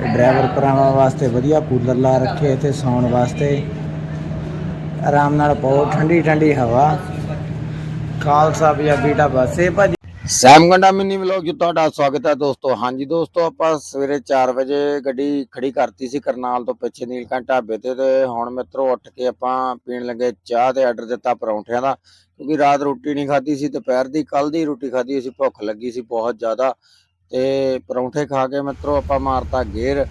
Driver ਭਰਾਵਾਂ ਵਾਸਤੇ ਵਧੀਆ ਕੂਲਰ ਲਾ ਰੱਖੇ ਤੇ ਸੌਣ ਵਾਸਤੇ। ਆਰਾਮ ਨਾਲ ਪਾਓ, ਠੰਡੀ ਠੰਡੀ ਹਵਾ। ਖਾਲਸਾ ਪੰਜਾਬੀ ਢਾਬਾ ਸੇ ਭਾਜੀ। ਸੈਮਗੰਡਾ ਮਿੰਨੀ ਵਲੌਗ ਜੀ ਤੁਹਾਡਾ ਸਵਾਗਤ ਹੈ ਦੋਸਤੋ। ਹਾਂਜੀ ਦੋਸਤੋ, ਆਪਾਂ ਸਵੇਰੇ 4 ਵਜੇ ਗੱਡੀ ਖੜੀ ਕਰਤੀ ਸੀ ਕਰਨਾਲ ਤੋਂ ਪਿੱਛੇ ਨੀਲਕੰਠ ਢਾਬੇ ਤੇ ਤੇ ਹੁਣ ਮਿੱਤਰੋ ਉੱਠ ਕੇ ਆਪਾਂ ਪੀਣ ਲੱਗੇ ਚਾਹ ਤੇ ਆਰਡਰ ਦਿੱਤਾ ਪਰੌਂਠਿਆਂ ਦਾ। ਕਿਉਂਕਿ ਰਾਤ ਰੋਟੀ ਨਹੀਂ ਖਾਧੀ ਸੀ, ਦੁਪਹਿਰ ਦੀ ਕੱਲ ਦੀ ਰੋਟੀ ਖਾਧੀ ਸੀ ਭੁੱਖ ਲੱਗੀ ਸੀ ਬਹੁਤ ਜ਼ਿਆਦਾ। ਤੇ ਪਰੌਂਠੇ ਖਾ ਕੇ ਮਿੱਤਰੋ ਆਪਾਂ ਮਾਰਤਾ ਗੇਰ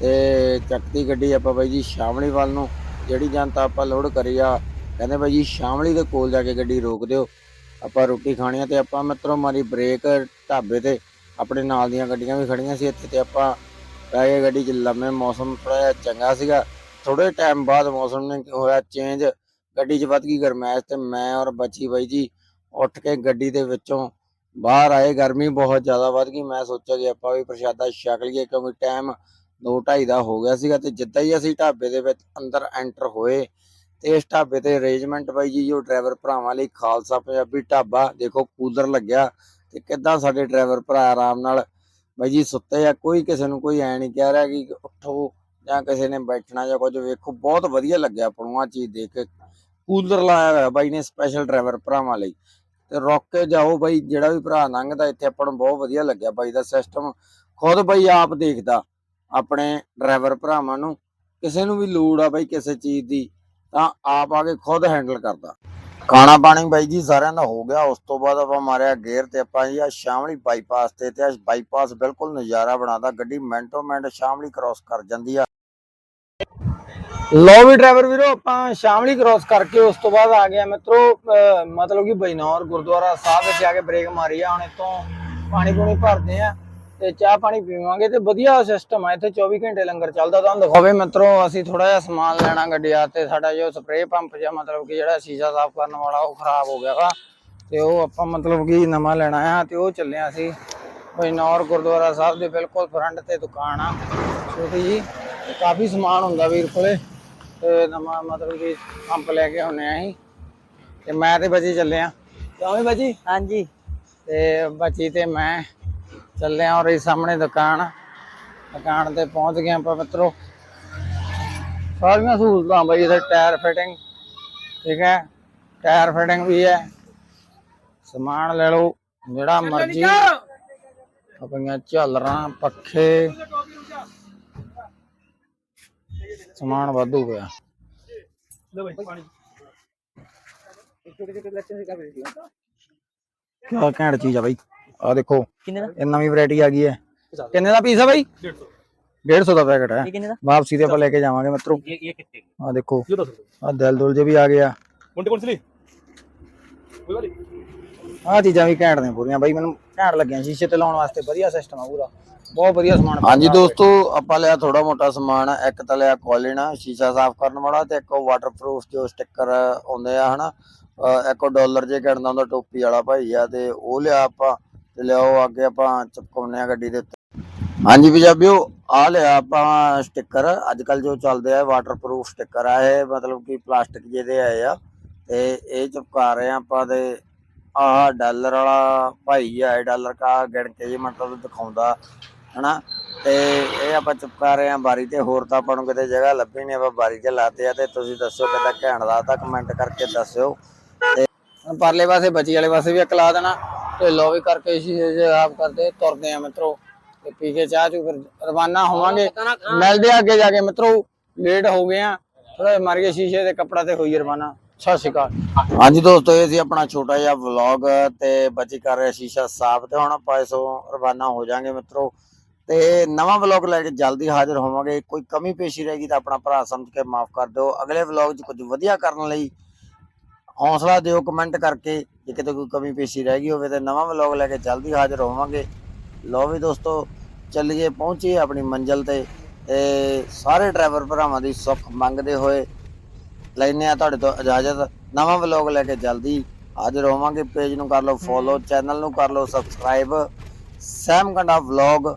ਤੇ ਚੱਕਤੀ ਗੱਡੀ ਆਪਾਂ ਬਾਈ ਜੀ ਸ਼ਾਮਲੀ ਵੱਲ ਨੂੰ, ਜਿਹੜੀ ਜਨਤਾ ਆਪਾਂ ਲੋਡ ਕਰੀ ਆ, ਕਹਿੰਦੇ ਬਾਈ ਜੀ ਸ਼ਾਮਲੀ ਦੇ ਕੋਲ ਜਾ ਕੇ ਗੱਡੀ ਰੋਕ ਦਿਓ। ਆਪਾਂ ਰੋਟੀ ਖਾਣੀ ਆ ਤੇ ਆਪਾਂ ਮਿੱਤਰੋ ਮਾਰੀ ਬ੍ਰੇਕ ਢਾਬੇ ਤੇ ਆਪਣੇ ਨਾਲ ਦੀਆਂ ਗੱਡੀਆਂ ਵੀ ਖੜੀਆਂ ਸੀ ਇੱਥੇ ਤੇ ਆਪਾਂ ਪੈ ਗਏ ਗੱਡੀ 'ਚ, ਲੰਮੇ ਮੌਸਮ ਥੋੜਾ ਜਿਹਾ ਚੰਗਾ ਸੀਗਾ। ਥੋੜੇ ਟਾਈਮ ਬਾਅਦ ਮੌਸਮ ਨੇ ਹੋਇਆ, ਚੇਂਜ ਗੱਡੀ 'ਚ ਵੱਧ ਗਈ ਗਰਮੈਸ਼ ਤੇ ਮੈਂ ਔਰ ਬੱਚੀ ਬਾਈ ਜੀ ਉੱਠ ਕੇ ਗੱਡੀ ਦੇ ਵਿੱਚੋਂ ਬਾਹਰ ਆਏ, ਗਰਮੀ ਬਹੁਤ ਜ਼ਿਆਦਾ ਵੱਧ ਗਈ। ਮੈਂ ਸੋਚਿਆ ਕਿ ਆਪਾਂ ਵੀ ਪ੍ਰਸ਼ਾਦਾ ਛਕ ਲਈਏ ਕਿਉਂਕਿ ਟਾਈਮ 2:30 ਦਾ ਹੋ ਗਿਆ ਸੀਗਾ ਤੇ ਜਿੱਦਾਂ ਹੀ ਅਸੀਂ ਢਾਬੇ ਦੇ ਵਿੱਚ ਅੰਦਰ ਐਂਟਰ ਹੋਏ ਤੇ ਇਸ ਢਾਬੇ ਤੇ ਅਰੇਂਜਮੈਂਟ ਬਾਈ ਜੀ, ਜੋ ਡਰਾਈਵਰ ਭਰਾਵਾਂ ਲਈ ਖਾਲਸਾ ਪੰਜਾਬੀ ਢਾਬਾ, ਦੇਖੋ ਕੂਲਰ ਲੱਗਿਆ ਤੇ ਕਿੱਦਾਂ ਸਾਡੇ ਡਰਾਈਵਰ ਭਰਾ ਆਰਾਮ ਨਾਲ ਬਾਈ ਜੀ ਸੁੱਤੇ ਆ, ਕੋਈ ਕਿਸੇ ਨੂੰ ਕੋਈ ਐ ਨਹੀਂ ਕਹਿ ਰਿਹਾ ਕਿ ਉੱਠੋ ਜਾਂ ਕਿਸੇ ਨੇ ਬੈਠਣਾ ਜਾਂ ਕੁਝ ਵੇਖੋ, ਬਹੁਤ ਵਧੀਆ ਲੱਗਿਆ ਆਪਾਂ ਨੂੰ ਆ ਚੀਜ਼ ਦੇਖ ਕੇ। ਕੂਲਰ ਲਾਇਆ ਹੋਇਆ ਬਾਈ ਨੇ ਸਪੈਸ਼ਲ ਡਰਾਈਵਰ ਭਰਾਵਾਂ ਲਈ। ਤੇ ਰੁਕ ਕੇ ਜਾਓ ਬਾਈ, ਜਿਹੜਾ ਵੀ ਭਰਾ ਲੰਘਦਾ ਇੱਥੇ ਆਪਾਂ ਨੂੰ ਬਹੁਤ ਵਧੀਆ ਲੱਗਿਆ ਬਾਈ ਦਾ ਸਿਸਟਮ ਖੁਦ ਬਾਈ ਆਪ ਦੇਖਦਾ, ਆਪਣੇ ਡਰਾਈਵਰ ਭਰਾਵਾਂ ਨੂੰ। ਕਿਸੇ ਨੂੰ ਵੀ ਲੋੜ ਆ ਬਾਈ ਕਿਸੇ ਚੀਜ਼ ਦੀ, ਤਾਂ ਆਪ ਆ ਕੇ ਖੁਦ ਹੈਂਡਲ ਕਰਦਾ। ਖਾਣਾ ਪਾਣੀ ਬਾਈ ਜੀ ਸਾਰਿਆਂ ਦਾ ਹੋ ਗਿਆ, ਉਸ ਤੋਂ ਬਾਅਦ ਆਪਾਂ ਮਾਰਿਆ ਗੇਅਰ ਤੇ ਆਪਾਂ ਜੀ ਆ ਸ਼ਾਮਲੀ ਬਾਈਪਾਸ ਤੇ ਤੇ ਬਾਈਪਾਸ ਬਿਲਕੁਲ ਨਜ਼ਾਰਾ ਬਣਾਦਾ ਗੱਡੀ ਮਿੰਟੋ ਮਿੰਟ ਸ਼ਾਮਲੀ ਕ੍ਰਾਸ ਕਰ ਜਾਂਦੀ ਆ। ਲੋ ਵੀ ਡਰਾਈਵਰ ਵੀਰੋ, ਆਪਾਂ ਸ਼ਾਮਲੀ ਕ੍ਰੋਸ ਕਰਕੇ ਉਸ ਤੋਂ ਬਾਅਦ ਆ ਗਿਆ ਮਿੱਤਰੋ ਮਤਲਬ ਕਿ ਬੈਨੌਰ ਗੁਰਦੁਆਰਾ ਸਾਹਿਬ ਵਿੱਚ ਆ ਕੇ ਬ੍ਰੇਕ ਮਾਰੀ ਆ, ਹੁਣ ਇੱਥੋਂ ਪਾਣੀ ਪੂਣੀ ਭਰਦੇ ਆ ਤੇ ਚਾਹ ਪਾਣੀ ਪੀਵਾਂਗੇ ਤੇ ਵਧੀਆ ਸਿਸਟਮ ਆ, ਇੱਥੇ 24 ਘੰਟੇ ਲੰਗਰ ਚੱਲਦਾ, ਤੁਹਾਨੂੰ ਦਿਖਾਵੇ ਮਿੱਤਰੋ, ਅਸੀਂ ਥੋੜਾ ਜਿਹਾ ਸਮਾਨ ਲੈਣਾ ਗੱਡੀ ਆ ਤੇ ਸਾਡਾ ਜੋ ਸਪਰੇਅ ਪੰਪ ਜਿਹਾ ਮਤਲਬ ਕਿ ਜਿਹੜਾ ਸ਼ੀਸ਼ਾ ਸਾਫ਼ ਕਰਨ ਵਾਲਾ, ਉਹ ਖਰਾਬ ਹੋ ਗਿਆ ਵਾ। ਤੇ ਉਹ ਆਪਾਂ ਮਤਲਬ ਕਿ ਨਵਾਂ ਲੈਣਾ ਆ ਤੇ ਉਹ ਚੱਲਿਆ ਅਸੀਂ ਬੈਨੌਰ ਗੁਰਦੁਆਰਾ ਸਾਹਿਬ ਦੇ ਬਿਲਕੁਲ ਫਰੰਟ ਤੇ ਦੁਕਾਨ ਆ। ਛੋਟੀ ਜੀ ਕਾਫੀ ਸਮਾਨ ਹੁੰਦਾ ਵੀਰ ਕੋਲੇ। ਤੇ ਨਵਾਂ ਮਤਲਬ ਕਿ ਪੰਪ ਲੈ ਕੇ ਆਉਨੇ ਆ ਅਸੀਂ। ਤੇ ਮੈਂ ਤੇ ਬੱਚੀ ਚੱਲੇ ਆ ਕਿਉਂ ਵੀ ਬੱਚੀ ਹਾਂਜੀ। ਤੇ ਬੱਚੀ ਤੇ ਮੈਂ ਚੱਲੇ ਆ ਔਰ ਇਹ ਸਾਹਮਣੇ ਦੁਕਾਨ। ਦੁਕਾਨ ਤੇ ਪਹੁੰਚ ਗਏ ਆਪਾਂ ਮਿੱਤਰੋ। ਸਾਰੀਆਂ ਸਹੂਲਤਾਂ ਬਈ ਇਹਦੇ ਟਾਇਰ ਫਿਟਿੰਗ ਠੀਕ ਹੈ? ਟਾਇਰ ਫਿਟਿੰਗ ਵੀ ਹੈ। ਸਮਾਨ ਲੈ ਲਓ ਜਿਹੜਾ ਮਰਜ਼ੀ। ਆਪਣੀਆਂ ਝਾਲਰਾਂ ਪੱਖੇ। ਸਮਾਨ ਵਾਧੂ ਪਿਆ। ਲੋ ਕਿਆ ਘੈਂਟ ਚੀਜ਼ ਆ ਬਾਈ। ਆ ਦੇਖੋ ਕਿੰਨੇ ਦਾ? ਇਹ ਨਵੀਂ ਵੈਰਾਈਟੀ ਆ ਗਈ ਹੈ। ਕਿੰਨੇ ਦਾ ਪੀਸ ਆ ਬਾਈ? 150 150 ਦਾ ਪੈਕਟ ਹੈ। ਵਾਪਸੀ ਤੇ ਆਪਾਂ ਲੈ ਕੇ ਜਾਵਾਂਗੇ ਮਿੱਤਰੋ। ਇਹ ਕਿੱਥੇ ਆ? ਦੇਖੋ ਆ ਦਿਲ ਜੇ ਵੀ ਆ ਗਿਆ। ਮੁੰਡੇ ਕੋਣ ਸਲੀ ਕੋਈ ਵਾਲੀ? वाली ਆ ਚੀਜ਼ਾਂ ਵੀ ਘੈਂਟ ਨੇ ਪੂਰੀਆਂ। ਬਾਈ ਮੈਨੂੰ ਘੈਂਟ ਲੱਗੀਆਂ। ਸ਼ੀਸ਼ੇ ਤੇ ਲਾਉਣ ਵਾਸਤੇ ਵਧੀਆ ਸਿਸਟਮ ਆ ਪੂਰਾ। ਬਹੁਤ ਵਧੀਆ ਸਮਾਨ ਹਾਂਜੀ ਦੋਸਤੋ ਆਪਾਂ ਲਿਆ ਥੋੜਾ ਮੋਟਾ ਸਮਾਨ ਇੱਕ ਤਾਂ ਲਿਆ ਕੋਲਿਨਾ ਸ਼ੀਸ਼ਾ ਸਾਫ਼ ਕਰਨ ਵਾਲਾ ਤੇ ਇੱਕ ਵਾਟਰਪ੍ਰੂਫ ਜੋ ਸਟicker ਆਉਂਦੇ ਆ ਹਨਾ? ਇੱਕ ਡਾਲਰ ਜੇ ਕਿੜਦਾ ਹੁੰਦਾ ਟੋਪੀ ਵਾਲਾ ਭਾਈ ਆ ਤੇ ਉਹ ਲਿਆ ਆਪਾਂ ਤੇ ਲਿਆਓ ਅੱਗੇ ਆਪਾਂ ਚਪਕਾਉਨੇ ਆ ਗੱਡੀ ਦੇ ਉੱਤੇ। ਹਾਂਜੀ ਪੰਜਾਬੀਓ ਆ ਲਿਆ ਆਪਾਂ ਸਟicker ਅੱਜ ਕੱਲ ਜੋ ਚੱਲਦੇ ਆ ਵਾਟਰਪ੍ਰੂਫ ਸਟicker ਆ ਇਹ ਮਤਲਬ ਕਿ ਪਲਾਸਟਿਕ ਜਿਹੇ ਆਏ ਆ ਤੇ ਇਹ ਚਪਕਾ ਰਹੇ ਆ ਆਪਾਂ ਤੇ ਆਹ ਡਾਲਰ ਵਾਲਾ ਭਾਈ ਆ ਇਹ ਡਾਲਰ ਕਾ ਗਿਣ ਕੇ ਜੀ ਮਤਲਬ ਦਿਖਾਉਂਦਾ ਹਨਾ? ਤੇ ਇਹ ਆਪਾਂ ਚੁਪਕਾ ਰਹੇ ਆ ਬਾਰੀ ਤੇ ਹੋਰ ਤਾਂ ਆਪਾਂ ਨੂੰ ਕਿਤੇ ਜਗ੍ਹਾ ਲੱਭੀ ਨਹੀਂ ਆਪਾਂ ਬਾਰੀ ਤੇ ਲਾਤੇ ਆ ਤੇ ਤੁਸੀਂ ਦੱਸੋ ਕਿੱਦਾਂ ਘੈਂਟ ਲੱਗਦਾ ਕਮੈਂਟ ਕਰਕੇ ਦੱਸਿਓ। ਹੁਣ ਪਰਲੇ ਪਾਸੇ ਬੱਚੀ ਵਾਲੇ ਪਾਸੇ ਵੀ ਇੱਕ ਲਾ ਦੇਣਾ ਤੇ ਲੋ ਵੀ ਕਰਕੇ ਸ਼ੀਸ਼ੇ ਜੇ ਆਪ ਕਰਦੇ ਤੁਰਦੇ ਆ ਮਿੱਤਰੋ। ਤੇ ਪੀ ਕੇ ਚਾਹ ਚੂ ਫਿਰ ਰਵਾਨਾ ਹੋਵਾਂਗੇ। ਮਿਲਦੇ ਆ ਅੱਗੇ ਜਾ ਕੇ ਮਿੱਤਰੋ ਲੇਟ ਹੋ ਗਏ ਆ ਥੋੜਾ ਮਾਰ ਕੇ ਸ਼ੀਸ਼ੇ ਤੇ ਕੱਪੜਾ ਤੇ ਹੋਈ ਰਵਾਨਾ। ਸਤਿ ਸ਼੍ਰੀ ਅਕਾਲ। ਹਾਂਜੀ ਦੋਸਤੋ, ਇਹ ਸੀ ਆਪਣਾ ਛੋਟਾ ਜਿਹਾ ਵਲੌਗ ਤੇ ਬੱਚੀ ਕਰ ਰਿਹਾ ਸ਼ੀਸ਼ਾ ਸਾਫ਼ ਤੇ ਹੁਣ ਆਪਾਂ ਇਸੋਂ ਰਵਾਨਾ ਹੋ ਜਾਾਂਗੇ ਮਿੱਤਰੋ। ਤੇ ਨਵਾਂ ਵਲੌਗ ਲੈ ਕੇ ਜਲਦੀ ਹਾਜ਼ਰ ਹੋਵਾਂਗੇ। ਕੋਈ ਕਮੀ ਪੇਸ਼ੀ ਰਹਿ ਗਈ ਤਾਂ ਆਪਣਾ ਭਰਾ ਸਮਝ ਕੇ ਮਾਫ ਕਰ ਦਿਓ। ਅਗਲੇ ਵਲੌਗ 'ਚ ਕੁਝ ਵਧੀਆ ਕਰਨ ਲਈ ਹੌਸਲਾ ਦਿਓ ਕਮੈਂਟ ਕਰਕੇ। ਜੇ ਕਿਤੇ ਕੋਈ ਕਮੀ ਪੇਸ਼ੀ ਰਹਿ ਗਈ ਹੋਵੇ ਤੇ ਨਵਾਂ ਵਲੌਗ ਲੈ ਕੇ ਜਲਦੀ ਹਾਜ਼ਰ ਹੋਵਾਂਗੇ। ਲੋ ਵੀ ਦੋਸਤੋ, ਚੱਲੀਏ, ਪਹੁੰਚੀਏ ਆਪਣੀ ਮੰਜ਼ਿਲ ਤੇ ਤੇ ਸਾਰੇ ਡਰਾਈਵਰ ਭਰਾਵਾਂ ਦੀ ਸੁੱਖ ਮੰਗਦੇ ਹੋਏ ਲੈਨੇ ਆ ਤੁਹਾਡੇ ਤੋਂ ਇਜਾਜ਼ਤ। ਨਵਾਂ ਵਲੌਗ ਲੈ ਕੇ ਜਲਦੀ ਹਾਜ਼ਰ ਹੋਵਾਂਗੇ ਪੇਜ ਨੂੰ ਕਰ ਲਓ ਫੋਲੋ ਚੈਨਲ ਨੂੰ ਕਰ ਲਓ ਸਬਸਕ੍ਰਾਈਬ ਸੈਮ ਕੰਡਾ ਵਲੌਗ।